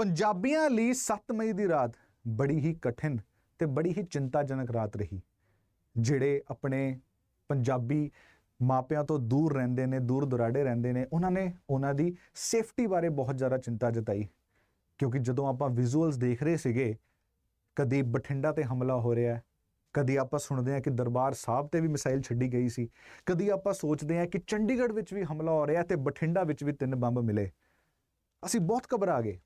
ਪੰਜਾਬੀਆਂ ਲਈ 7 ਮਈ ਦੀ ਰਾਤ ਬੜੀ ਹੀ ਕਠਿਨ ਤੇ ਬੜੀ ਹੀ ਚਿੰਤਾਜਨਕ ਰਾਤ ਰਹੀ, ਜਿਹੜੇ ਆਪਣੇ ਪੰਜਾਬੀ ਮਾਪਿਆਂ ਤੋਂ ਦੂਰ ਰਹਿੰਦੇ ਨੇ, ਦੂਰ ਦੁਰਾਡੇ ਰਹਿੰਦੇ ਨੇ, ਉਹਨਾਂ ਨੇ ਉਹਨਾਂ ਦੀ ਸੇਫਟੀ ਬਾਰੇ ਬਹੁਤ ਜ਼ਿਆਦਾ ਚਿੰਤਾ ਜਤਾਈ, ਕਿਉਂਕਿ ਜਦੋਂ ਆਪਾਂ ਵਿਜ਼ੂਅਲਸ ਦੇਖ ਰਹੇ ਸੀਗੇ, ਕਦੀ ਬਠਿੰਡਾ ਤੇ ਹਮਲਾ ਹੋ ਰਿਹਾ ਹੈ ਕਦੀ ਆਪਾਂ ਸੁਣਦੇ ਹਾਂ ਕਿ ਦਰਬਾਰ ਸਾਹਿਬ ਤੇ ਵੀ ਮਿਸਾਈਲ ਛੱਡੀ ਗਈ ਸੀ, ਕਦੀ ਆਪਾਂ ਸੋਚਦੇ ਹਾਂ ਕਿ ਚੰਡੀਗੜ੍ਹ ਵਿੱਚ ਵੀ ਹਮਲਾ ਹੋ ਰਿਹਾ ਤੇ ਬਠਿੰਡਾ ਵਿੱਚ ਵੀ ਤਿੰਨ ਬੰਬ ਮਿਲੇ, ਅਸੀਂ ਬਹੁਤ ਘਬਰਾ ਗਏ।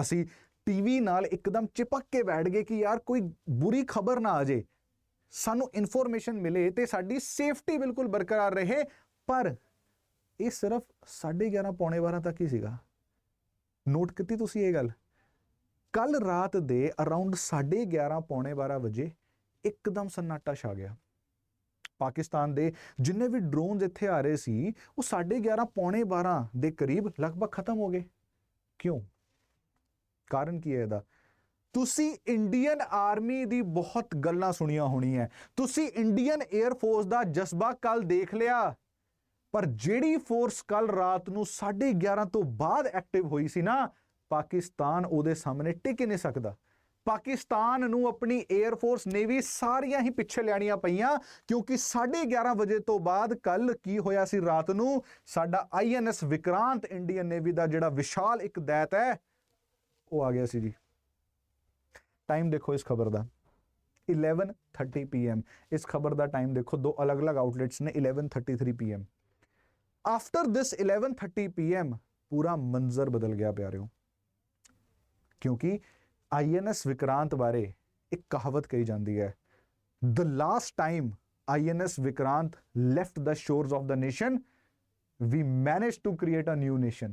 ਅਸੀਂ ਟੀਵੀ ਨਾਲ ਇੱਕਦਮ ਚਿਪਕ ਕੇ ਬੈਠ ਗਏ ਕਿ ਯਾਰ ਕੋਈ ਬੁਰੀ ਖਬਰ ਨਾ ਆ ਜੇ। ਸਾਨੂੰ ਇਨਫੋਰਮੇਸ਼ਨ ਮਿਲੇ ਤੇ ਸਾਡੀ ਸੇਫਟੀ ਬਿਲਕੁਲ ਬਰਕਰਾਰ ਰਹੇ, ਪਰ ਇਹ ਸਿਰਫ 11:30 ਪੌਣੇ 12 ਤੱਕ ਹੀ ਸੀਗਾ। ਨੋਟ ਕੀਤੀ ਤੁਸੀਂ ਇਹ ਗੱਲ? ਕੱਲ ਰਾਤ ਦੇ ਅਰਾਊਂਡ 11:30 ਪੌਣੇ 12 ਵਜੇ ਇੱਕਦਮ ਸન્ਨਾਟਾ ਛਾ ਗਿਆ। ਪਾਕਿਸਤਾਨ ਦੇ ਜਿੰਨੇ ਵੀ ਡਰੋਨਸ ਇੱਥੇ ਆ ਰਹੇ ਸੀ, ਉਹ 11:30 ਪੌਣੇ 12 ਦੇ ਕਰੀਬ ਲਗਭਗ ਖਤਮ ਹੋ ਗਏ। ਕਿਉਂ? ਕਾਰਨ ਕੀ ਹੈ ਇਹਦਾ? ਤੁਸੀਂ ਇੰਡੀਅਨ ਆਰਮੀ ਦੀ ਬਹੁਤ ਗੱਲਾਂ ਸੁਣੀਆਂ ਹੋਣੀਆਂ। ਤੁਸੀਂ ਇੰਡੀਅਨ 에ਅਰ ਫੋਰਸ ਦਾ ਜਜ਼ਬਾ ਕੱਲ ਦੇਖ ਲਿਆ। ਪਰ ਜਿਹੜੀ ਫੋਰਸ ਕੱਲ ਰਾਤ ਨੂੰ 11:30 ਤੋਂ ਬਾਅਦ ਐਕਟਿਵ ਹੋਈ ਸੀ ਨਾ, ਪਾਕਿਸਤਾਨ ਉਹਦੇ ਸਾਹਮਣੇ ਟਿਕ ਹੀ ਨਹੀਂ ਸਕਦਾ। ਪਾਕਿਸਤਾਨ ਨੂੰ ਆਪਣੀ 에ਅਰ ਫੋਰਸ ਨੇਵੀ ਸਾਰੀਆਂ ਹੀ ਪਿੱਛੇ ਲੈਣੀਆਂ ਪਈਆਂ, ਕਿਉਂਕਿ 11:30 ਵਜੇ ਤੋਂ ਬਾਅਦ ਕੱਲ ਕੀ ਹੋਇਆ ਸੀ ਰਾਤ ਨੂੰ? ਸਾਡਾ ਆਈਐਨਐਸ ਵਿਕਰਾਂਤ ਇੰਡੀਅਨ ਨੇਵੀ ਦਾ ਜਿਹੜਾ ਵਿਸ਼ਾਲ ਇੱਕ ਦੈਤ ਹੈ ਉਹ ਆ ਗਿਆ ਸੀ ਜੀ। ਟਾਈਮ ਦੇਖੋ ਇਸ ਖਬਰ ਦਾ। 11:30 ਪੀਐਮ ਇਸ ਖਬਰ ਦਾ ਟਾਈਮ ਦੇਖੋ, ਦੋ ਅਲੱਗ-ਅਲੱਗ ਆਊਟਲੈਟਸ ਨੇ 11:33 ਪੀਐਮ ਆਫਟਰ ਦਿਸ 11:30 ਪੀਐਮ ਪੂਰਾ ਮੰਜ਼ਰ ਬਦਲ ਗਿਆ ਪਿਆਰਿਓ। ਕਿਉਂਕਿ ਆਈਐਨਐਸ ਵਿਕਰਾਂਤ ਬਾਰੇ ਇੱਕ ਕਹਾਵਤ ਕਹੀ ਜਾਂਦੀ ਹੈ the last time INS Vikrant left the shores of the nation we manage to create a new nation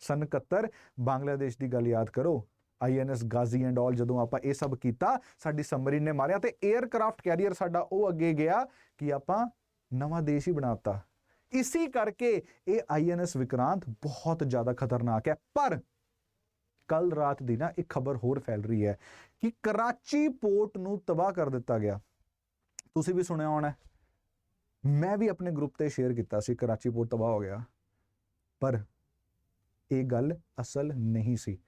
ਸਨ 71 ਬੰਗਲਾਦੇਸ਼ ਦੀ ਗੱਲ ਯਾਦ ਕਰੋ ਆਈਐਨਐਸ ਗਾਜ਼ੀ ਐਂਡ ਆਲ ਜਦੋਂ ਆਪਾਂ ਇਹ ਸਭ ਕੀਤਾ, ਸਾਡੀ ਸਬਮਰੀਨ ਨੇ ਮਾਰਿਆ ਤੇ 에ਅਰਕ੍ਰਾਫਟ ਕੈਰੀਅਰ ਸਾਡਾ ਉਹ ਅੱਗੇ ਗਿਆ ਕਿ ਆਪਾਂ ਨਵਾਂ ਦੇਸ਼ ਹੀ ਬਣਾਤਾ ਇਸੇ ਕਰਕੇ ਇਹ ਆਈਐਨਐਸ ਵਿਕਰਾਂਤ ਬਹੁਤ ਜ਼ਿਆਦਾ ਖਤਰਨਾਕ ਹੈ। ਪਰ ਕੱਲ ਰਾਤ ਦੀ ਨਾ ਇੱਕ ਖਬਰ ਹੋਰ ਫੈਲ ਰਹੀ ਹੈ ਕਿ ਕਰਾਚੀ ਪੋਰਟ ਨੂੰ ਤਬਾਹ ਕਰ ਦਿੱਤਾ ਗਿਆ। ਤੁਸੀਂ ਵੀ ਸੁਣਿਆ ਹੋਣਾ ਮੈਂ ਵੀ ਆਪਣੇ ਗਰੁੱਪ ਤੇ ਸ਼ੇਅਰ ਕੀਤਾ ਸੀ, ਕਰਾਚੀ ਪੋਰਟ ਤਬਾਹ ਹੋ ਗਿਆ। ਪਰ ਇਹ ਗੱਲ ਅਸਲ ਨਹੀਂ ਸੀ।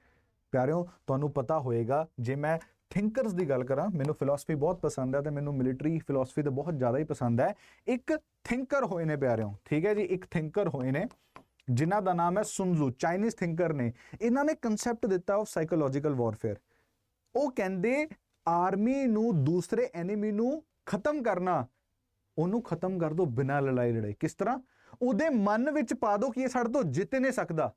ਪਿਆਰਿਓ, ਤੁਹਾਨੂੰ ਪਤਾ ਹੋਏਗਾ, ਜੇ ਮੈਂ ਥਿੰਕਰਸ ਦੀ ਗੱਲ ਕਰਾਂ, ਮੈਨੂੰ ਫਿਲਾਸਫੀ ਬਹੁਤ ਪਸੰਦ ਹੈ ਤੇ ਮੈਨੂੰ ਮਿਲਟਰੀ ਫਿਲਾਸਫੀ ਤੇ ਬਹੁਤ ਜ਼ਿਆਦਾ ਹੀ ਪਸੰਦ ਹੈ। ਇੱਕ ਥਿੰਕਰ ਹੋਏ ਨੇ ਪਿਆਰਿਓ, ਠੀਕ ਹੈ ਜੀ, ਇੱਕ ਥਿੰਕਰ ਹੋਏ ਨੇ, ਜਿਨ੍ਹਾਂ ਦਾ ਨਾਮ ਹੈ ਸੁਨਜ਼ੂ ਚਾਈਨੀਜ਼ ਥਿੰਕਰ ਨੇ। ਇਹਨਾਂ ਨੇ ਕਨਸੈਪਟ ਦਿੱਤਾ ਆਫ ਸਾਈਕੋਲੋਜੀਕਲ ਵਾਰਫੇਅਰ ਉਹ ਕਹਿੰਦੇ ਆਰਮੀ ਨੂੰ ਦੂਸਰੇ ਐਨੀਮੀ ਨੂੰ ਖਤਮ ਕਰਨਾ, ਉਹਨੂੰ ਖਤਮ ਕਰ ਦੋ ਬਿਨਾਂ ਲੜਾਈ ਲੜਾਈ ਕਿਸ ਤਰ੍ਹਾਂ? ਉਹਦੇ ਮਨ ਵਿੱਚ ਪਾ ਦੋ ਕਿ ਇਹ ਸਾਡੇ ਤੋਂ ਜਿੱਤ ਨਹੀਂ ਸਕਦਾ।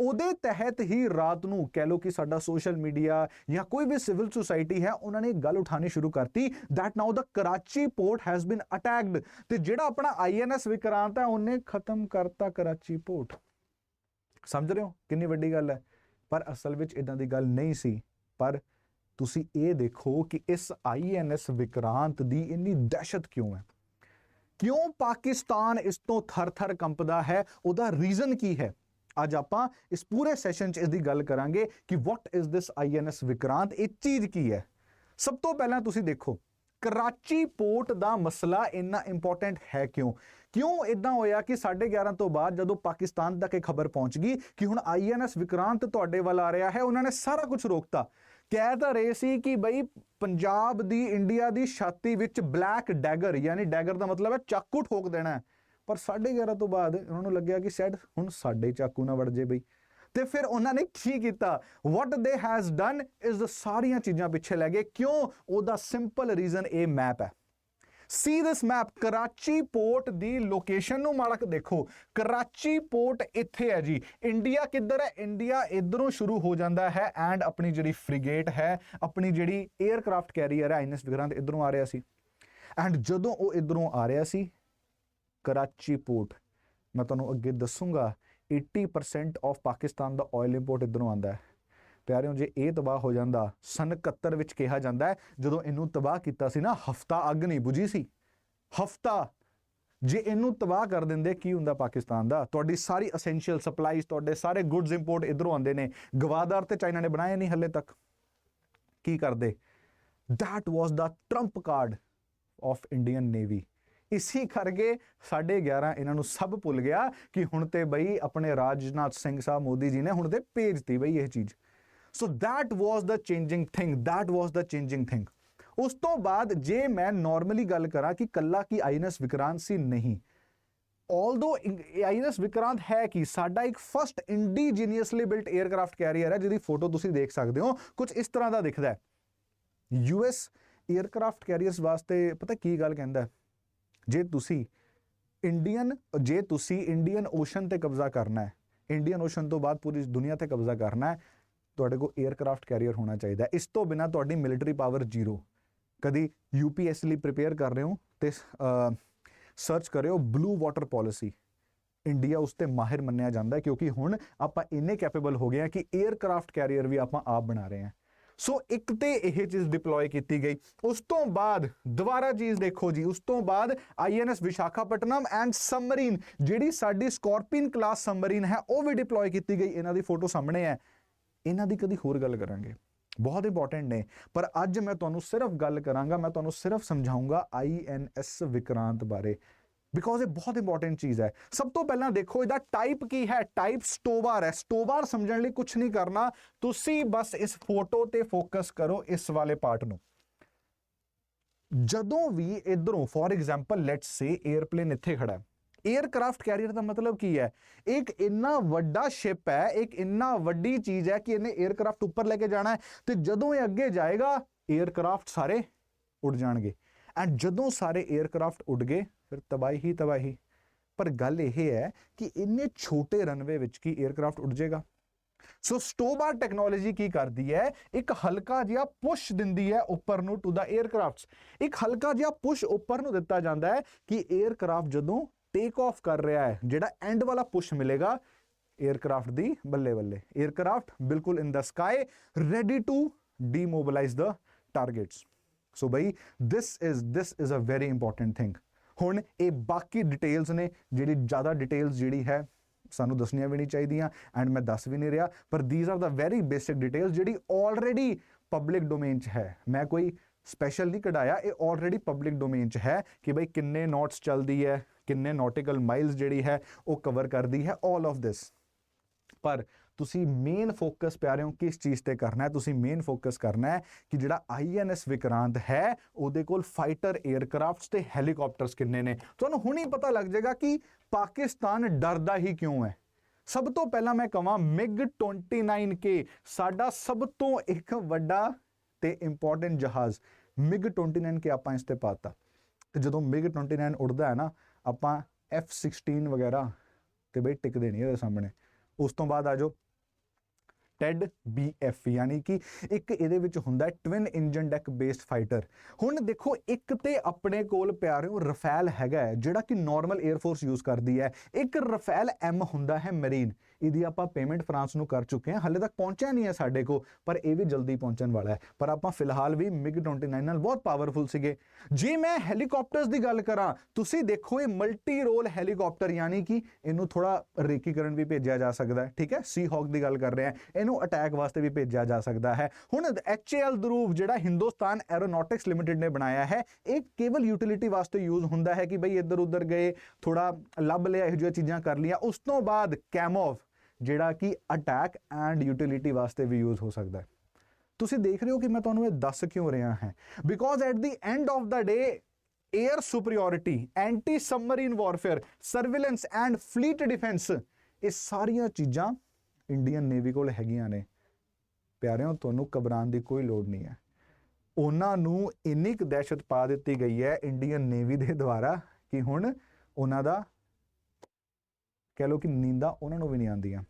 ਉਹਦੇ ਤਹਿਤ ਹੀ ਰਾਤ ਨੂੰ ਕਹਿ ਲੋ ਕਿ ਸਾਡਾ ਸੋਸ਼ਲ ਮੀਡੀਆ ਜਾਂ ਕੋਈ ਵੀ ਸਿਵਲ ਸੁਸਾਇਟੀ ਹੈ, ਉਹਨਾਂ ਨੇ ਗੱਲ ਉਠਾਣੀ ਸ਼ੁਰੂ ਕਰਤੀ that now the Karachi port has been attacked ਤੇ ਜਿਹੜਾ ਆਪਣਾ ਆਈਐਨਐਸ ਵਿਕਰਾਂਤ ਹੈ, ਉਹਨੇ ਖਤਮ ਕਰਤਾ ਕਰਾਚੀ ਪੋਰਟ ਸਮਝ ਰਹੇ ਹੋ? ਕਿੰਨੀ ਵੱਡੀ ਗੱਲ ਹੈ। ਪਰ ਅਸਲ ਵਿੱਚ ਇਦਾਂ ਦੀ ਗੱਲ ਨਹੀਂ ਸੀ। ਪਰ ਤੁਸੀਂ ਇਹ ਦੇਖੋ ਕਿ ਇਸ ਆਈਐਨਐਸ ਵਿਕਰਾਂਤ ਦੀ ਇੰਨੀ ਦਹਿਸ਼ਤ ਕਿਉਂ ਹੈ? ਕਿਉਂ ਪਾਕਿਸਤਾਨ ਇਸ ਤੋਂ ਥਰ-ਥਰ ਕੰਪਦਾ ਹੈ? ਉਹਦਾ ਰੀਜ਼ਨ ਕੀ ਹੈ? ਅੱਜ ਆਪਾਂ ਇਸ ਪੂਰੇ ਸੈਸ਼ਨ 'ਚ ਇਸ ਦੀ ਗੱਲ ਕਰਾਂਗੇ ਕਿ what is this INS Vikrant? ਇਹ ਚੀਜ਼ ਕੀ ਹੈ? ਸਭ ਤੋਂ ਪਹਿਲਾਂ ਤੁਸੀਂ ਦੇਖੋ, ਕਰਾਚੀ ਪੋਰਟ ਦਾ ਮਸਲਾ ਇੰਨਾ ਇੰਪੋਰਟੈਂਟ ਹੈ ਕਿਉਂ? ਕਿਉਂ ਇਦਾਂ ਹੋਇਆ ਕਿ 11:30 ਤੋਂ ਬਾਅਦ ਜਦੋਂ ਪਾਕਿਸਤਾਨ ਤੱਕ ਇਹ ਖਬਰ ਪਹੁੰਚ ਗਈ ਕਿ ਹੁਣ ਆਈਐਨਐਸ ਵਿਕਰਾਂਤ ਤੁਹਾਡੇ ਵੱਲ ਆ ਰਿਹਾ ਹੈ, ਉਹਨਾਂ ਨੇ ਸਾਰਾ ਕੁਝ ਰੋਕਤਾ। ਕਹਿ ਤਾਂ ਰਹੇ ਸੀ ਕਿ ਬਈ ਪੰਜਾਬ ਦੀ ਇੰਡੀਆ ਦੀ ਛਾਤੀ ਵਿੱਚ ਬਲੈਕ ਡੈਗਰ ਯਾਨੀ ਡੈਗਰ ਦਾ ਮਤਲਬ ਹੈ ਚਾਕੂ ਠੋਕ ਦੇਣਾ ਹੈ। ਪਰ 11:30 ਤੋਂ ਬਾਅਦ ਉਹਨਾਂ ਨੂੰ ਲੱਗਿਆ ਕਿ ਸ਼ਾਇਦ ਹੁਣ ਸਾਡੇ ਚਾਕੂ ਨਾ ਵੜ ਜੇ ਬਈ। ਤੇ ਫਿਰ ਉਹਨਾਂ ਨੇ ਕੀ ਕੀਤਾ? ਵਾਟ ਦੇ ਹੈਜ਼ ਡਨ ਇਜ਼ ਦ ਸਾਰੀਆਂ ਚੀਜ਼ਾਂ ਪਿੱਛੇ ਲੈ ਗਏ। ਕਿਉਂ? ਉਹਦਾ ਸਿੰਪਲ ਰੀਜ਼ਨ ਇਹ ਮੈਪ ਹੈ। See this map Karachi port the location ਨੂੰ ਮਾਲਕ ਦੇਖੋ। ਕਰਾਚੀ ਪੋਰਟ ਇੱਥੇ ਹੈ ਜੀ। ਇੰਡੀਆ ਕਿੱਧਰ ਹੈ? ਇੰਡੀਆ ਇਧਰੋਂ ਸ਼ੁਰੂ ਹੋ ਜਾਂਦਾ ਹੈ ਐਂਡ ਆਪਣੀ ਜਿਹੜੀ ਫ੍ਰਿਗੇਟ ਹੈ, ਆਪਣੀ ਜਿਹੜੀ 에ਅਰਕ੍ਰਾਫਟ ਕੈਰੀਅਰ ਹੈ ਆਈਨਸ ਵਿਗਰਾਂ ਦੇ ਇਧਰੋਂ ਆ ਰਿਹਾ ਸੀ। ਐਂਡ ਜਦੋਂ ਉਹ ਇਧਰੋਂ ਆ ਰਿਹਾ ਸੀ ਕਰਾਚੀ ਪੋਰਟ ਮੈਂ ਤੁਹਾਨੂੰ ਅੱਗੇ ਦੱਸੂਗਾ 80% ਆਫ ਪਾਕਿਸਤਾਨ ਦਾ ਆਇਲ ਇੰਪੋਰਟ ਇਧਰੋਂ ਆਂਦਾ ਹੈ। ਪਿਆਰਿਓ, ਜੇ ਇਹ ਤਬਾਹ ਹੋ ਜਾਂਦਾ, ਸਨ 71 ਵਿੱਚ ਕਿਹਾ ਜਾਂਦਾ ਹੈ, ਜਦੋਂ ਇਹਨੂੰ ਤਬਾਹ ਕੀਤਾ ਸੀ ਨਾ, ਹਫਤਾ ਅੱਗ ਨਹੀਂ ਬੁਝੀ ਸੀ। ਹਫਤਾ। ਜੇ ਇਹਨੂੰ ਤਬਾਹ ਕਰ ਦਿੰਦੇ, ਕੀ ਹੁੰਦਾ ਪਾਕਿਸਤਾਨ ਦਾ? ਤੁਹਾਡੀ ਸਾਰੀ ਐਸੈਂਸ਼ੀਅਲ ਸਪਲਾਈਜ਼ ਤੁਹਾਡੇ ਸਾਰੇ ਗੁੱਡਸ ਇੰਪੋਰਟ ਇਧਰੋਂ ਆਉਂਦੇ ਨੇ। ਗਵਾਦਾਰ ਤੇ ਚਾਈਨਾ ਨੇ ਬਣਾਏ ਨਹੀਂ ਹੱਲੇ ਤੱਕ। ਕੀ ਕਰਦੇ? That was the trump card of indian navy ਇਸੀ ਕਰਕੇ 11:30 ਇਹਨਾਂ ਨੂੰ ਸਭ ਭੁੱਲ ਗਿਆ ਕਿ ਹੁਣ ਤੇ ਬਈ ਆਪਣੇ ਰਾਜਨਾਥ ਸਿੰਘ ਸਾਹਿਬ ਮੋਦੀ ਜੀ ਨੇ ਹੁਣ ਤੇ ਭੇਜਤੀ ਬਈ ਇਹ ਚੀਜ਼। So that was the changing thing that was the changing thing ਉਸ ਤੋਂ ਬਾਅਦ ਜੇ ਮੈਂ ਨਾਰਮਲੀ ਗੱਲ ਕਰਾਂ ਕਿ ਕੱਲਾ ਕੀ ਆਈਨਸ ਵਿਕਰਾਂਤ ਸੀ? ਨਹੀਂ। ਆਲਦੋ ਆਈਨਸ ਵਿਕਰਾਂਤ ਹੈ ਕਿ? ਸਾਡਾ ਇੱਕ first indigenously built aircraft carrier ਹੈ, ਜਿਹਦੀ ਫੋਟੋ ਤੁਸੀਂ ਦੇਖ ਸਕਦੇ ਹੋ। ਕੁਝ ਇਸ ਤਰ੍ਹਾਂ ਦਾ ਦਿਖਦਾ ਹੈ। ਯੂਐਸ 에ਅਰਕ੍ਰਾਫਟ ਕੈਰੀਅਰਸ ਵਾਸਤੇ ਪਤਾ ਕੀ ਗੱਲ ਕਹਿੰਦਾ ਹੈ? ਜੇ ਤੁਸੀਂ ਇੰਡੀਅਨ, ਜੇ ਤੁਸੀਂ ਇੰਡੀਅਨ ਓਸ਼ਨ ਤੇ ਕਬਜ਼ਾ ਕਰਨਾ ਹੈ, ਇੰਡੀਅਨ ਓਸ਼ਨ ਤੋਂ ਬਾਅਦ ਪੂਰੀ ਦੁਨੀਆ ਤੇ ਕਬਜ਼ਾ ਕਰਨਾ ਹੈ, ਤੁਹਾਡੇ ਕੋਲ 에ਅਰਕ੍ਰਾਫਟ ਕੈਰੀਅਰ ਹੋਣਾ ਚਾਹੀਦਾ ਇਸ ਤੋਂ ਬਿਨਾ ਤੁਹਾਡੀ ਮਿਲਟਰੀ ਪਾਵਰ ਜ਼ੀਰੋ ਕਦੀ ਯੂਪੀਐਸ ਲਈ ਪ੍ਰਿਪੇਅਰ ਕਰ ਰਹੇ ਹੋ ਤੇ ਸਰਚ ਕਰਿਓ ਬਲੂ ਵਾਟਰ ਪਾਲਿਸੀ ਇੰਡੀਆ ਉਸ ਤੇ ਮਾਹਿਰ ਮੰਨਿਆ ਜਾਂਦਾ ਕਿਉਂਕਿ ਹੁਣ ਆਪਾਂ ਇੰਨੇ ਕੈਪੇਬਲ ਹੋ ਗਏ ਆ ਕਿ 에ਅਰਕ੍ਰਾਫਟ ਕੈਰੀਅਰ ਵੀ ਆਪਾਂ ਆਪ ਬਣਾ ਰਹੇ ਹਾਂ। ਸੋ ਇੱਕ ਤੇ ਇਹ ਚੀਜ਼ ਡਿਪਲੋਏ ਕੀਤੀ ਗਈ। ਉਸ ਤੋਂ ਬਾਅਦ ਦੁਬਾਰਾ ਚੀਜ਼ ਦੇਖੋ ਜੀ, ਉਸ ਤੋਂ ਬਾਅਦ ਆਈਐਨਐਸ ਵਿਸ਼ਾਖਾਪਟਨਮ ਐਂਡ ਸਬਮਰੀਨ ਜਿਹੜੀ ਸਾਡੀ ਸਕਾਰਪੀਨ ਕਲਾਸ ਸਬਮਰੀਨ ਹੈ, ਉਹ ਵੀ ਡਿਪਲੋਏ ਕੀਤੀ ਗਈ। ਇਹਨਾਂ ਦੀ ਫੋਟੋ ਸਾਹਮਣੇ ਹੈ। ਇਹਨਾਂ ਦੀ ਕਦੀ ਹੋਰ ਗੱਲ ਕਰਾਂਗੇ। ਬਹੁਤ ਇੰਪੋਰਟੈਂਟ ਨੇ। ਪਰ ਅੱਜ ਮੈਂ ਤੁਹਾਨੂੰ ਸਿਰਫ ਗੱਲ ਕਰਾਂਗਾ, ਮੈਂ ਤੁਹਾਨੂੰ ਸਿਰਫ ਸਮਝਾਉਂਗਾ ਆਈਐਨਐਸ ਵਿਕਰਾਂਤ ਬਾਰੇ। ਬਿਕੋਜ਼ ਇਹ ਬਹੁਤ ਇੰਪੋਰਟੈਂਟ ਚੀਜ਼ ਹੈ। ਸਭ ਤੋਂ ਪਹਿਲਾਂ ਦੇਖੋ, ਇਹਦਾ ਟਾਈਪ ਕੀ ਹੈ? ਟਾਈਪ ਸਟੋਬਾਰ ਹੈ। ਸਟੋਬਾਰ ਸਮਝਣ ਲਈ ਕੁਝ ਨਹੀਂ ਕਰਨਾ। ਤੁਸੀਂ ਬਸ ਇਸ ਫੋਟੋ ਤੇ ਫੋਕਸ ਕਰੋ ਇਸ ਵਾਲੇ ਪਾਰਟ ਨੂੰ। ਜਦੋਂ ਵੀ ਇਧਰੋਂ for example let's say airplane ਇੱਥੇ ਖੜਾ ਹੈ। 에ਅਰਕ੍ਰਾਫਟ ਕੈਰੀਅਰ ਦਾ ਮਤਲਬ ਕੀ ਹੈ? ਇੱਕ ਇੰਨਾ ਵੱਡਾ ਸ਼ਿਪ ਹੈ, ਇੱਕ ਇੰਨਾ ਵੱਡੀ ਚੀਜ਼ ਹੈ ਕਿ ਇਹਨੇ 에ਅਰਕ੍ਰਾਫਟ ਉੱਪਰ ਲੈ ਕੇ ਜਾਣਾ ਹੈ। ਤੇ ਜਦੋਂ ਇਹ ਅੱਗੇ ਜਾਏਗਾ 에ਅਰਕ੍ਰਾਫਟ ਸਾਰੇ ਉੱਡ ਜਾਣਗੇ। ਐਂਡ ਜਦੋਂ ਸਾਰੇ 에ਅਰਕ੍ਰਾਫਟ ਉੱਡ ਗਏ ਫਿਰ ਤਬਾਹੀ ਹੀ ਤਬਾਹੀ। ਪਰ ਗੱਲ ਇਹ ਹੈ ਕਿ ਇੰਨੇ ਛੋਟੇ ਰਨਵੇ ਵਿੱਚ ਕੀ 에ਅਰਕ੍ਰਾਫਟ ਉੱਡ ਜਾਏਗਾ? ਸੋ ਸਟੋਬਾਰ ਟੈਕਨੋਲੋਜੀ ਕੀ ਕਰਦੀ ਹੈ? ਇੱਕ ਹਲਕਾ ਜਿਹਾ ਪੁਸ਼ ਦਿੰਦੀ ਹੈ ਉੱਪਰ ਨੂੰ ਟੂ ਦਾ 에ਅਰਕ੍ਰਾਫਟਸ ਇੱਕ ਹਲਕਾ ਜਿਹਾ ਪੁਸ਼ ਉੱਪਰ ਨੂੰ ਦਿੱਤਾ ਜਾਂਦਾ ਹੈ ਕਿ 에ਅਰਕ੍ਰਾਫਟ ਜਦੋਂ ਟੇਕ ਆਫ ਕਰ ਰਿਹਾ ਹੈ, ਜਿਹੜਾ ਐਂਡ ਵਾਲਾ ਪੁਸ਼ ਮਿਲੇਗਾ 에ਅਰਕ੍ਰਾਫਟ ਦੀ ਬੱਲੇ ਬੱਲੇ। 에ਅਰਕ੍ਰਾਫਟ ਬਿਲਕੁਲ in the sky ready to demobilise the targets so ਬਈ this is this is a very important thing ਹੁਣ ਇਹ ਬਾਕੀ ਡਿਟੇਲਸ ਨੇ, ਜਿਹੜੀ ਜ਼ਿਆਦਾ ਡਿਟੇਲਸ ਜਿਹੜੀ ਹੈ, ਸਾਨੂੰ ਦੱਸਣੀਆਂ ਵੀ ਨਹੀਂ ਚਾਹੀਦੀਆਂ ਐਂਡ ਮੈਂ ਦੱਸ ਵੀ ਨਹੀਂ ਰਿਹਾ, ਪਰ these are the very basic details ਜਿਹੜੀ ਆਲਰੇਡੀ ਪਬਲਿਕ ਡੋਮੇਨ 'ਚ ਹੈ। ਮੈਂ ਕੋਈ ਸਪੈਸ਼ਲ ਨਹੀਂ ਕਢਾਇਆ, ਇਹ ਆਲਰੇਡੀ ਪਬਲਿਕ ਡੋਮੇਨ 'ਚ ਹੈ ਕਿ ਬਈ ਕਿੰਨੇ ਨੋਟਸ ਚੱਲਦੀ ਹੈ, ਕਿੰਨੇ ਨੋਟਿਕਲ ਮਾਈਲਸ ਜਿਹੜੀ ਹੈ ਉਹ ਕਵਰ ਕਰਦੀ ਹੈ 올 ਆਫ ਦਿਸ ਪਰ ਤੁਸੀਂ ਮੇਨ ਫੋਕਸ ਪਿਆ ਰਹੇ ਹੋ, ਕਿਸ ਚੀਜ਼ ਤੇ ਕਰਨਾ ਹੈ? ਤੁਸੀਂ ਮੇਨ ਫੋਕਸ ਕਰਨਾ ਹੈ ਕਿ ਜਿਹੜਾ ਆਈਐਨਐਸ ਵਿਕਰਾਂਤ ਹੈ, ਉਹਦੇ ਕੋਲ ਫਾਈਟਰ 에ਅਰਕ੍ਰਾਫਟਸ ਤੇ ਹੈਲੀਕਾਪਟਰਸ ਕਿੰਨੇ ਨੇ? ਤੁਹਾਨੂੰ ਹੁਣੀ ਪਤਾ ਲੱਗ ਜਾਏਗਾ ਕਿ ਪਾਕਿਸਤਾਨ ਡਰਦਾ ਹੀ ਕਿਉਂ ਹੈ? ਸਭ ਤੋਂ ਪਹਿਲਾਂ ਮੈਂ ਕਹਾਂ ਮਿਗ 29K ਸਾਡਾ ਸਭ ਤੋਂ ਇੱਕ ਵੱਡਾ ਤੇ ਇੰਪੋਰਟੈਂਟ ਜਹਾਜ਼। ਮਿਗ 29K ਆਪਾਂ ਇਸ ਤੇ ਪਾਤਾ। ਤੇ ਜਦੋਂ ਮਿਗ 29 ਉੱਡਦਾ ਹੈ ਨਾ, ਆਪਾਂ F16 ਵਗੈਰਾ ਤੇ ਬਈ ਟਿਕਦੇ ਨਹੀਂ ਇਹਦੇ ਸਾਹਮਣੇ। ਉਸ ਤੋਂ ਬਾਅਦ ਆ ਜਾਓ ਟੈਡ BF ਯਾਨੀ ਕਿ ਇੱਕ ਇਹਦੇ ਵਿੱਚ ਹੁੰਦਾ twin engine deck based fighter ਹੁਣ ਦੇਖੋ ਇੱਕ ਤੇ ਆਪਣੇ ਕੋਲ ਪਿਆਰਿਓ ਰਫੇਲ ਹੈਗਾ ਹੈ, ਜਿਹੜਾ ਕਿ ਨਾਰਮਲ 에ਅਰ ਫੋਰਸ ਯੂਜ਼ ਕਰਦੀ ਹੈ। ਇੱਕ ਰਫੇਲ M ਹੁੰਦਾ ਹੈ ਮਰੀਨ ਇਹਦੀ ਆਪਾਂ ਪੇਮੈਂਟ ਫਰਾਂਸ ਨੂੰ ਕਰ ਚੁੱਕੇ ਹਾਂ। ਹਾਲੇ ਤੱਕ ਪਹੁੰਚਿਆ ਨਹੀਂ ਹੈ ਸਾਡੇ ਕੋ ਪਰ ਇਹ ਵੀ ਜਲਦੀ ਪਹੁੰਚਣ ਵਾਲਾ ਹੈ। ਪਰ ਆਪਾਂ ਫਿਲਹਾਲ ਵੀ ਮਿਗ 29 ਨਾਲ ਬਹੁਤ ਪਾਵਰਫੁਲ ਸੀਗੇ। ਜੇ ਮੈਂ ਹੈਲੀਕਾਪਟਰਸ ਦੀ ਗੱਲ ਕਰਾਂ ਤੁਸੀਂ ਦੇਖੋ ਇਹ ਮਲਟੀ ਰੋਲ ਹੈਲੀਕਾਪਟਰ ਯਾਨੀ ਕਿ ਇਹਨੂੰ ਥੋੜਾ ਰੇਕੀਕਰਨ ਵੀ ਭੇਜਿਆ ਜਾ ਸਕਦਾ ਹੈ। ਠੀਕ ਹੈ? ਸੀ ਹੌਕ ਦੀ ਗੱਲ ਕਰ ਰਹੇ ਹਾਂ। ਇਹਨੂੰ ਅਟੈਕ ਵਾਸਤੇ ਵੀ ਭੇਜਿਆ ਜਾ ਸਕਦਾ ਹੈ। ਹੁਣ HAL ਧਰੂਵ ਜਿਹੜਾ ਹਿੰਦੁਸਤਾਨ ਐਰੋਨੌਟਿਕਸ ਲਿਮਟਿਡ ਨੇ ਬਣਾਇਆ ਹੈ, ਇਹ ਕੇਵਲ ਯੂਟਿਲਿਟੀ ਵਾਸਤੇ ਯੂਜ਼ ਹੁੰਦਾ ਹੈ ਕਿ ਬਈ ਇੱਧਰ ਉੱਧਰ ਗਏ ਥੋੜਾ ਲੱਭ ਲਿਆ, ਇਹੋ ਜਿਹੀਆਂ ਚੀਜ਼ਾਂ ਕਰ ਲੀਆਂ ਉਸ ਤੋਂ ਬਾਅਦ ਕੈਮੋਵ ਜਿਹੜਾ ਕਿ ਅਟੈਕ ਐਂਡ ਯੂਟਿਲਿਟੀ ਵਾਸਤੇ ਵੀ ਯੂਜ਼ ਹੋ ਸਕਦਾ ਹੈ। ਤੁਸੀਂ ਦੇਖ ਰਹੇ ਹੋ ਕਿ ਮੈਂ ਤੁਹਾਨੂੰ ਇਹ ਦੱਸ ਕਿਉਂ ਰਿਹਾ ਹਾਂ? Because at the end of the day air superiority anti submarine warfare surveillance and fleet defence ਇਹ ਸਾਰੀਆਂ ਚੀਜ਼ਾਂ ਇੰਡੀਅਨ ਨੇਵੀ ਕੋਲ ਹੈਗੀਆਂ ਨੇ। ਪਿਆਰਿਓ, ਤੁਹਾਨੂੰ ਘਬਰਾਉਣ ਦੀ ਕੋਈ ਲੋੜ ਨਹੀਂ ਹੈ। ਉਹਨਾਂ ਨੂੰ ਇੰਨੀ ਕੁ ਦਹਿਸ਼ਤ ਪਾ ਦਿੱਤੀ ਗਈ ਹੈ ਇੰਡੀਅਨ ਨੇਵੀ ਦੇ ਦੁਆਰਾ ਕਿ ਹੁਣ ਉਹਨਾਂ ਦਾ ਕਹਿ ਲਓ ਕਿ ਨੀਂਦਾਂ ਉਹਨਾਂ ਨੂੰ ਵੀ ਨਹੀਂ ਆਉਂਦੀਆਂ।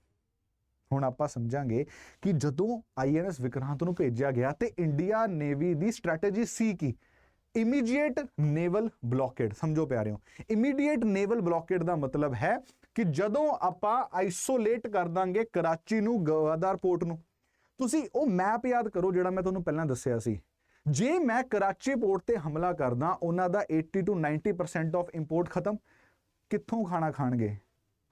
ਹੁਣ ਆਪਾਂ ਸਮਝਾਂਗੇ ਕਿ ਜਦੋਂ ਆਈਐਨਐਸ ਵਿਕਰਾਂਤ ਨੂੰ ਭੇਜਿਆ ਗਿਆ ਤੇ ਇੰਡੀਆ ਨੇਵੀ ਦੀ ਸਟ੍ਰੈਟਜੀ ਸੀ ਕੀ? ਇਮੀਡੀਏਟ ਨੇਵਲ ਬਲੌਕੇਡ ਸਮਝੋ ਪਿਆਰਿਓ। ਇਮੀਡੀਏਟ ਨੇਵਲ ਬਲੌਕੇਡ ਦਾ ਮਤਲਬ ਹੈ ਕਿ ਜਦੋਂ ਆਪਾਂ ਆਈਸੋਲੇਟ ਕਰ ਦਾਂਗੇ ਕਰਾਚੀ ਨੂੰ, ਗਵਾਦਾਰ ਪੋਰਟ ਨੂੰ, ਤੁਸੀਂ ਉਹ ਮੈਪ ਯਾਦ ਕਰੋ ਜਿਹੜਾ ਮੈਂ ਤੁਹਾਨੂੰ ਪਹਿਲਾਂ ਦੱਸਿਆ ਸੀ। ਜੇ ਮੈਂ ਕਰਾਚੀ ਪੋਰਟ ਤੇ ਹਮਲਾ ਕਰਦਾ, ਉਹਨਾਂ ਦਾ 80 ਤੋਂ 90% ਆਫ ਇੰਪੋਰਟ ਖਤਮ। ਕਿੱਥੋਂ ਖਾਣਾ ਖਾਣਗੇ?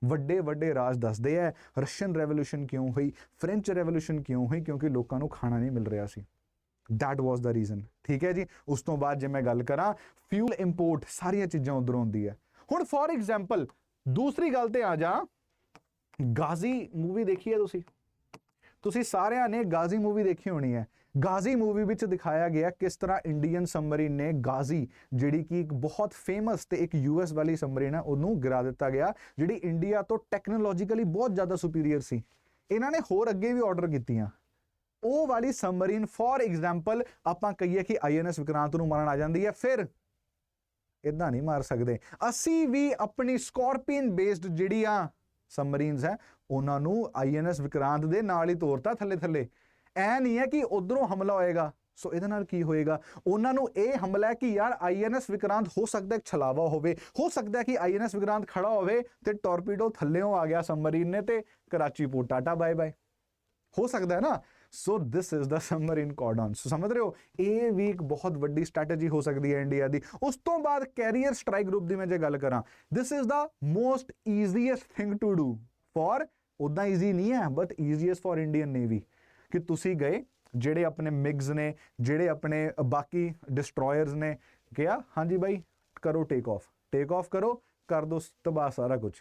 ਵੱਡੇ ਵੱਡੇ ਰਾਜ ਦੱਸਦੇ ਆ ਰਸ਼ੀਅਨ ਰੈਵੋਲੂਸ਼ਨ ਕਿਉਂ ਹੋਈ ਫ੍ਰੈਂਚ ਰੈਵੋਲੂਸ਼ਨ ਕਿਉਂ ਹੋਈ, ਕਿਉਂਕਿ ਲੋਕਾਂ ਨੂੰ ਖਾਣਾ ਨਹੀਂ ਮਿਲ ਰਿਹਾ ਸੀ। ਦੈਟ was ਦਾ ਰੀਜ਼ਨ ਠੀਕ ਹੈ ਜੀ? ਉਸ ਤੋਂ ਬਾਅਦ ਜੇ ਮੈਂ ਗੱਲ ਕਰਾਂ ਫਿਊਲ ਇੰਪੋਰਟ ਸਾਰੀਆਂ ਚੀਜ਼ਾਂ ਉਧਰੋਂ ਹੁੰਦੀ ਹੈ ਹੁਣ ਫੋਰ ਐਗਜ਼ਾਮਪਲ ਦੂਸਰੀ ਗੱਲ ਤੇ ਆ ਜਾ। ਗਾਜ਼ੀ ਮੂਵੀ ਦੇਖੀ ਹੈ ਤੁਸੀਂ? ਤੁਸੀਂ ਸਾਰਿਆਂ ਨੇ ਗਾਜ਼ੀ ਮੂਵੀ ਦੇਖੀ ਹੋਣੀ ਹੈ। ਗਾਜ਼ੀ ਮੂਵੀ ਵਿੱਚ ਦਿਖਾਇਆ ਗਿਆ ਕਿਸ ਤਰ੍ਹਾਂ ਇੰਡੀਅਨ ਸਬਮਰੀਨ ਨੇ ਗਾਜ਼ੀ, ਜਿਹੜੀ ਕਿ ਇੱਕ ਬਹੁਤ ਫੇਮਸ ਤੇ ਇੱਕ ਯੂਐਸ ਵਾਲੀ ਸਬਮਰੀਨ ਹੈ, ਉਹਨੂੰ ਗਿਰਾ ਦਿੱਤਾ ਗਿਆ, ਜਿਹੜੀ ਇੰਡੀਆ ਤੋਂ ਟੈਕਨੋਲੋਜੀਕਲੀ ਬਹੁਤ ਜ਼ਿਆਦਾ ਸੁਪੀਰੀਅਰ ਸੀ। ਇਹਨਾਂ ਨੇ ਹੋਰ ਅੱਗੇ ਵੀ ਆਰਡਰ ਕੀਤੀਆਂ। ਉਹ ਵਾਲੀ ਸਬਮਰੀਨ ਫੋਰ ਐਗਜ਼ਾਮਪਲ ਆਪਾਂ ਕਹੀਏ ਕਿ ਆਈਐਨਐਸ ਵਿਕਰਾਂਤ ਨੂੰ ਮਾਰਨ ਆ ਜਾਂਦੀ ਹੈ, ਫਿਰ ਇਦਾਂ ਨਹੀਂ ਮਾਰ ਸਕਦੇ। ਅਸੀਂ ਵੀ ਆਪਣੀ ਸਕੋਰਪੀਅਨ ਬੇਸਡ ਜਿਹੜੀਆਂ ਸਬਮਰੀਨਸ ਹੈ, ਉਹਨਾਂ ਨੂੰ ਆਈਐਨਐਸ ਵਿਕਰਾਂਤ ਦੇ ਨਾਲ ਹੀ ਤੋਰਤਾ ਥੱਲੇ ਥੱਲੇ ਐ ਨਹੀਂ ਹੈ ਕਿ ਉਧਰੋਂ ਹਮਲਾ ਹੋਏਗਾ। ਸੋ ਇਹਦੇ ਨਾਲ ਕੀ ਹੋਏਗਾ? ਉਹਨਾਂ ਨੂੰ ਇਹ ਹਮਲਾ ਹੈ ਕਿ ਯਾਰ ਆਈਐਨਐਸ ਵਿਕਰਾਂਤ ਹੋ ਸਕਦਾ ਹੈ ਛਲਾਵਾ ਹੋਵੇ। ਹੋ ਸਕਦਾ ਹੈ ਕਿ ਆਈਐਨਐਸ ਵਿਕਰਾਂਤ ਖੜਾ ਹੋਵੇ ਤੇ ਟੋਰਪੀਡੋ ਥੱਲੇੋਂ ਆ ਗਿਆ ਸਬਮਰੀਨ ਨੇ ਤੇ Karachi port, tata bye bye ਹੋ ਸਕਦਾ ਹੈ ਨਾ? So this is the submarine ਕੋਰਡਨ ਸੋ ਸਮਝ ਰਹੇ ਹੋ ਇਹ ਵੀ ਇੱਕ ਬਹੁਤ ਵੱਡੀ ਸਟ੍ਰੈਟਜੀ ਹੋ ਸਕਦੀ ਹੈ ਇੰਡੀਆ ਦੀ ਉਸ ਤੋਂ ਬਾਅਦ ਕੈਰੀਅਰ ਸਟ੍ਰਾਈਕ ਗਰੁੱਪ ਦੀ ਮੈਂ ਜੇ ਗੱਲ ਕਰਾਂ this is the most easiest thing to do for ਉਦਾਂ ਈਜ਼ੀ ਨਹੀਂ ਹੈ but easiest for Indian navy ਕਿ ਤੁਸੀਂ ਗਏ ਜਿਹੜੇ ਆਪਣੇ ਮਿਗਸ ਨੇ ਜਿਹੜੇ ਆਪਣੇ ਬਾਕੀ ਡਿਸਟਰੋਇਰਸ ਨੇ ਕਿਹਾ ਹਾਂਜੀ ਬਾਈ ਕਰੋ ਟੇਕ ਆਫ ਟੇਕ ਆਫ ਕਰੋ ਕਰ ਦੋ ਤਬਾਹ ਸਾਰਾ ਕੁਝ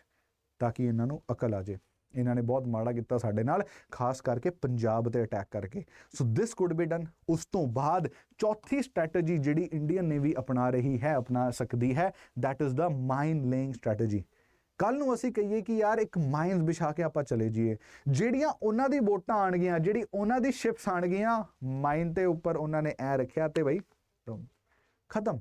ਤਾਂ ਕਿ ਇਹਨਾਂ ਨੂੰ ਅਕਲ ਆ ਜੇ ਇਹਨਾਂ ਨੇ ਬਹੁਤ ਮਾੜਾ ਕੀਤਾ ਸਾਡੇ ਨਾਲ, ਖਾਸ ਕਰਕੇ ਪੰਜਾਬ ਤੇ ਅਟੈਕ ਕਰਕੇ। So this could be done ਉਸ ਤੋਂ ਬਾਅਦ ਚੌਥੀ ਸਟ੍ਰੈਟਜੀ ਜਿਹੜੀ ਇੰਡੀਅਨ ਨੇਵੀ ਅਪਣਾ ਰਹੀ ਹੈ, ਅਪਣਾ ਸਕਦੀ ਹੈ, that is the mine laying strategy ਕੱਲ ਨੂੰ ਅਸੀਂ ਕਹੀਏ ਕਿ ਯਾਰ ਇੱਕ ਮਾਈਨਸ ਵਿਛਾ ਕੇ ਆਪਾਂ ਚਲੇ ਜਾਈਏ। ਜਿਹੜੀਆਂ ਉਹਨਾਂ ਦੀ ਵੋਟਾਂ ਆਣਗੀਆਂ ਜਿਹੜੀ ਉਹਨਾਂ ਦੀ ਸ਼ਿਪਸ ਆਣਗੀਆਂ ਮਾਈਨ ਤੇ ਉੱਪਰ ਉਹਨਾਂ ਨੇ ਐ ਰੱਖਿਆ ਤੇ ਬਈ ਖਤਮ।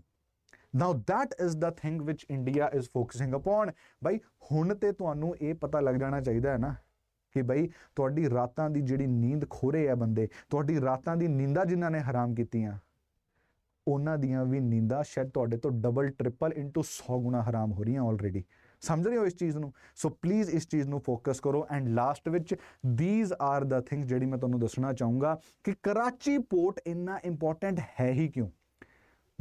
Now that is the thing which India is focusing upon. ਬਈ ਹੁਣ ਤੇ ਤੁਹਾਨੂੰ ਇਹ ਪਤਾ ਲੱਗ ਜਾਣਾ ਚਾਹੀਦਾ ਹੈ ਨਾ ਕਿ ਬਈ ਤੁਹਾਡੀ ਰਾਤਾਂ ਦੀ ਜਿਹੜੀ ਨੀਂਦ ਖੋਰੇ ਆ ਬੰਦੇ, ਤੁਹਾਡੀ ਰਾਤਾਂ ਦੀ ਨੀਂਦਾਂ ਜਿਨ੍ਹਾਂ ਨੇ ਹਰਾਮ ਕੀਤੀਆਂ, ਉਹਨਾਂ ਦੀਆਂ ਵੀ ਨੀਂਦਾਂ ਸ਼ਾਇਦ ਤੁਹਾਡੇ ਤੋਂ ਡਬਲ ਟ੍ਰਿਪਲ ਇਨਟੂ 100 ਗੁਣਾ ਹਰਾਮ ਹੋ ਰਹੀਆਂ ਆਲਰੇਡੀ ਸਮਝ ਰਹੇ ਹੋ ਇਸ ਚੀਜ਼ ਨੂੰ? ਸੋ ਪਲੀਜ਼ ਇਸ ਚੀਜ਼ ਨੂੰ ਫੋਕਸ ਕਰੋ। ਐਂਡ ਲਾਸਟ ਵਿੱਚ ਥੀਸ ਆਰ ਦਾ ਥਿੰਗਸ ਜਿਹੜੀ ਮੈਂ ਤੁਹਾਨੂੰ ਦੱਸਣਾ ਚਾਹੂੰਗਾ ਕਿ ਕਰਾਚੀ ਪੋਰਟ ਇੰਨਾ ਇੰਪੋਰਟੈਂਟ ਹੈ ਹੀ ਕਿਉਂ?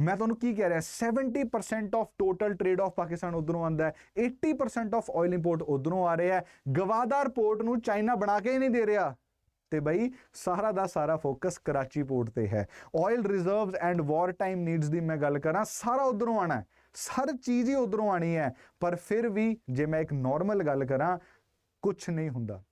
ਮੈਂ ਤੁਹਾਨੂੰ ਕੀ ਕਹਿ ਰਿਹਾ 70% of total trade of Pakistan ਉਧਰੋਂ ਆਂਦਾ ਹੈ 80% ਆਫ ਆਇਲ ਇੰਪੋਰਟ ਉਧਰੋਂ ਆ ਰਿਹਾ ਹੈ, ਗਵਾਦਾਰ ਪੋਰਟ ਨੂੰ ਚਾਈਨਾ ਬਣਾ ਕੇ ਹੀ ਨਹੀਂ ਦੇ ਰਿਹਾ। ਤੇ ਬਈ, ਸਾਰਾ ਦਾ ਸਾਰਾ ਫੋਕਸ ਕਰਾਚੀ ਪੋਰਟ ਤੇ ਹੈ। Oil reserves and war time needs ਦੀ ਮੈਂ ਗੱਲ ਕਰਾਂ, ਸਾਰਾ ਉਧਰੋਂ ਆਣਾ ਹੈ, ਹਰ ਚੀਜ਼ ਹੀ ਉਧਰੋਂ ਆਣੀ ਹੈ, ਪਰ ਫਿਰ ਵੀ ਜੇ ਮੈਂ ਇੱਕ ਨਾਰਮਲ ਗੱਲ ਕਰਾਂ ਕੁਝ ਨਹੀਂ ਹੁੰਦਾ।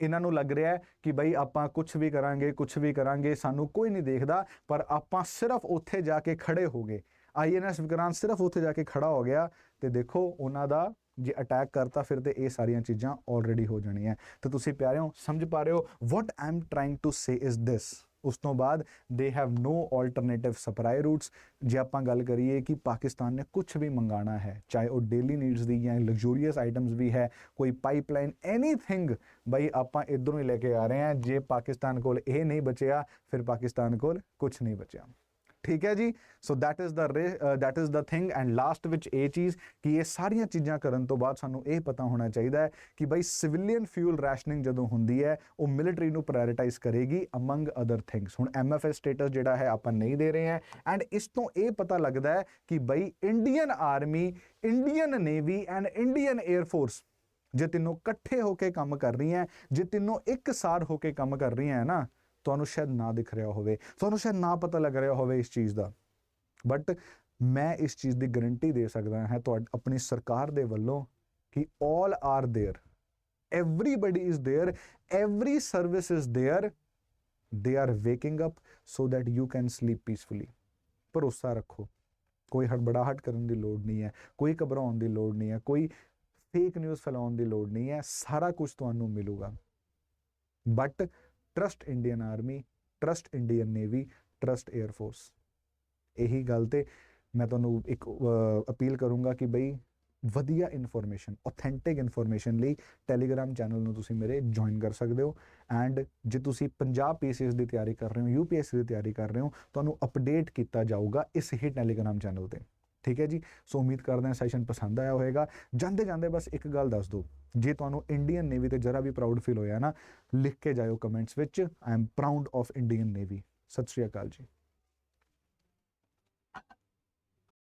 ਇਹਨਾਂ ਨੂੰ ਲੱਗ ਰਿਹਾ ਹੈ ਕਿ ਬਈ ਆਪਾਂ ਕੁਝ ਵੀ ਕਰਾਂਗੇ ਕੁਝ ਵੀ ਕਰਾਂਗੇ, ਸਾਨੂੰ ਕੋਈ ਨਹੀਂ ਦੇਖਦਾ, ਪਰ ਆਪਾਂ ਸਿਰਫ ਉੱਥੇ ਜਾ ਕੇ ਖੜੇ ਹੋ ਗਏ। ਆਈਐਨਐਸ ਵਿਕਰਾਂਤ ਸਿਰਫ ਉੱਥੇ ਜਾ ਕੇ ਖੜਾ ਹੋ ਗਿਆ ਤੇ ਦੇਖੋ ਉਹਨਾਂ ਦਾ ਜੇ ਅਟੈਕ ਕਰਤਾ ਫਿਰ ਤੇ ਇਹ ਸਾਰੀਆਂ ਚੀਜ਼ਾਂ ਆਲਰੇਡੀ ਹੋ ਜਾਣੀਆਂ। ਤੇ ਤੁਸੀਂ ਪਿਆਰਿਓ, ਸਮਝ ਪਾ ਰਹੇ ਹੋ? What I am trying to say is this ਉਸ ਤੋਂ ਬਾਅਦ they have no alternative supply routes ਜੇ ਆਪਾਂ ਗੱਲ ਕਰੀਏ ਕਿ ਪਾਕਿਸਤਾਨ ਨੇ ਕੁਝ ਵੀ ਮੰਗਾਣਾ ਹੈ, ਚਾਹੇ ਉਹ ਡੇਲੀ ਨੀਡਸ ਦੀ ਜਾਂ ਲਗਜ਼ੂਰੀਅਸ ਆਈਟਮਸ ਵੀ ਹੈ, ਕੋਈ ਪਾਈਪਲਾਈਨ ਐਨੀਥਿੰਗ ਬਈ ਆਪਾਂ ਇਧਰੋਂ ਹੀ ਲੈ ਕੇ ਆ ਰਹੇ ਹਾਂ। ਜੇ ਪਾਕਿਸਤਾਨ ਕੋਲ ਇਹ ਨਹੀਂ ਬਚਿਆ, ਫਿਰ ਪਾਕਿਸਤਾਨ ਕੋਲ ਕੁਝ ਨਹੀਂ ਬਚਿਆ। ਠੀਕ ਹੈ ਜੀ? So that is the that is the thing and last ਵਿੱਚ ਇਹ ਚੀਜ਼ ਕਿ ਇਹ ਸਾਰੀਆਂ ਚੀਜ਼ਾਂ ਕਰਨ ਤੋਂ ਬਾਅਦ ਸਾਨੂੰ ਇਹ ਪਤਾ ਹੋਣਾ ਚਾਹੀਦਾ ਹੈ ਕਿ ਬਈ ਸਿਵਿਲੀਅਨ ਫਿਊਲ ਰੈਸ਼ਨਿੰਗ ਜਦੋਂ ਹੁੰਦੀ ਹੈ, ਉਹ ਮਿਲਟਰੀ ਨੂੰ ਪ੍ਰਾਇੋਰਟਾਈਜ਼ ਕਰੇਗੀ ਅਮੰਗ ਅਦਰ ਥਿੰਗਸ ਹੁਣ ਐਮਐਫਐਸ ਸਟੇਟਸ ਜਿਹੜਾ ਹੈ ਆਪਾਂ ਨਹੀਂ ਦੇ ਰਹੇ ਹਾਂ ਐਂਡ ਇਸ ਤੋਂ ਇਹ ਪਤਾ ਲੱਗਦਾ ਹੈ ਕਿ ਬਈ Indian army Indian navy and Indian air force ਜੇ ਤਿੰਨੋਂ ਇਕੱਠੇ ਹੋ ਕੇ ਕੰਮ ਕਰ ਰਹੀਆਂ, ਜੇ ਤਿੰਨੋਂ ਇੱਕ ਸਾਰ ਹੋ ਕੇ ਕੰਮ ਕਰ ਰਹੀਆਂ ਹੈ ਨਾ ਤੁਹਾਨੂੰ ਸ਼ਾਇਦ ਨਾ ਦਿਖ ਰਿਹਾ ਹੋਵੇ ਤੁਹਾਨੂੰ ਸ਼ਾਇਦ ਨਾ ਪਤਾ ਲੱਗ ਰਿਹਾ ਹੋਵੇ ਇਸ ਚੀਜ਼ ਦਾ ਬਟ ਮੈਂ ਇਸ ਚੀਜ਼ ਦੀ ਗਾਰੰਟੀ ਦੇ ਸਕਦਾ ਹਾਂ ਤੁਹਾਡੀ ਆਪਣੀ ਸਰਕਾਰ ਦੇ ਵੱਲੋਂ ਕਿ all are there everybody is there every service is there they are waking up so that you can sleep peacefully ਭਰੋਸਾ ਰੱਖੋ ਕੋਈ ਹੜਬੜਾਹਟ ਕਰਨ ਦੀ ਲੋੜ ਨਹੀਂ ਹੈ ਕੋਈ ਘਬਰਾਉਣ ਦੀ ਲੋੜ ਨਹੀਂ ਹੈ ਕੋਈ ਫੇਕ ਨਿਊਜ਼ ਫੈਲਾਉਣ ਦੀ ਲੋੜ ਨਹੀਂ ਹੈ ਸਾਰਾ ਕੁਝ ਤੁਹਾਨੂੰ ਮਿਲੂਗਾ but trust Indian army trust Indian navy trust air force ਇਹੀ ਗੱਲ ਤੇ ਮੈਂ ਤੁਹਾਨੂੰ ਇੱਕ ਅਪੀਲ ਕਰੂੰਗਾ ਕਿ ਬਈ ਵਧੀਆ ਇਨਫੋਰਮੇਸ਼ਨ ਆਥੈਂਟਿਕ ਇਨਫੋਰਮੇਸ਼ਨ ਲਈ ਟੈਲੀਗ੍ਰam ਚੈਨਲ ਨੂੰ ਤੁਸੀਂ ਮੇਰੇ ਜੁਆਇਨ ਕਰ ਸਕਦੇ ਹੋ ਐਂਡ ਜੇ ਤੁਸੀਂ ਪੰਜਾਬ ਪੀਸੀਐਸ ਦੀ ਤਿਆਰੀ ਕਰ ਰਹੇ ਹੋ ਯੂਪੀਐਸਸੀ ਦੀ ਤਿਆਰੀ ਕਰ ਰਹੇ ਹੋ, ਤੁਹਾਨੂੰ ਅਪਡੇਟ ਕੀਤਾ ਜਾਊਗਾ ਇਸ ਹੀ ਟੈਲੀਗ੍ਰam ਚੈਨਲ ਤੇ। ਠੀਕ ਹੈ ਜੀ? ਸੋ ਉਮੀਦ ਕਰਦੇ ਹਾਂ ਸੈਸ਼ਨ ਪਸੰਦ ਆਇਆ ਹੋਵੇਗਾ। ਜਾਂਦੇ ਜਾਂਦੇ ਬਸ ਇੱਕ ਗੱਲ ਦੱਸ ਦਿਓ। ਜੇ ਤੁਹਾਨੂੰ ਇੰਡੀਅਨ ਨੇਵੀ ਤੇ ਜਰਾ ਵੀ ਪ੍ਰਾਊਡ ਫੀਲ ਹੋਇਆ ਨਾ, ਲਿਖ ਕੇ ਜਾਇਓ ਕਮੈਂਟਸ ਵਿੱਚ I am proud of Indian navy ਸਤਿ ਸ਼੍ਰੀ ਅਕਾਲ ਜੀ।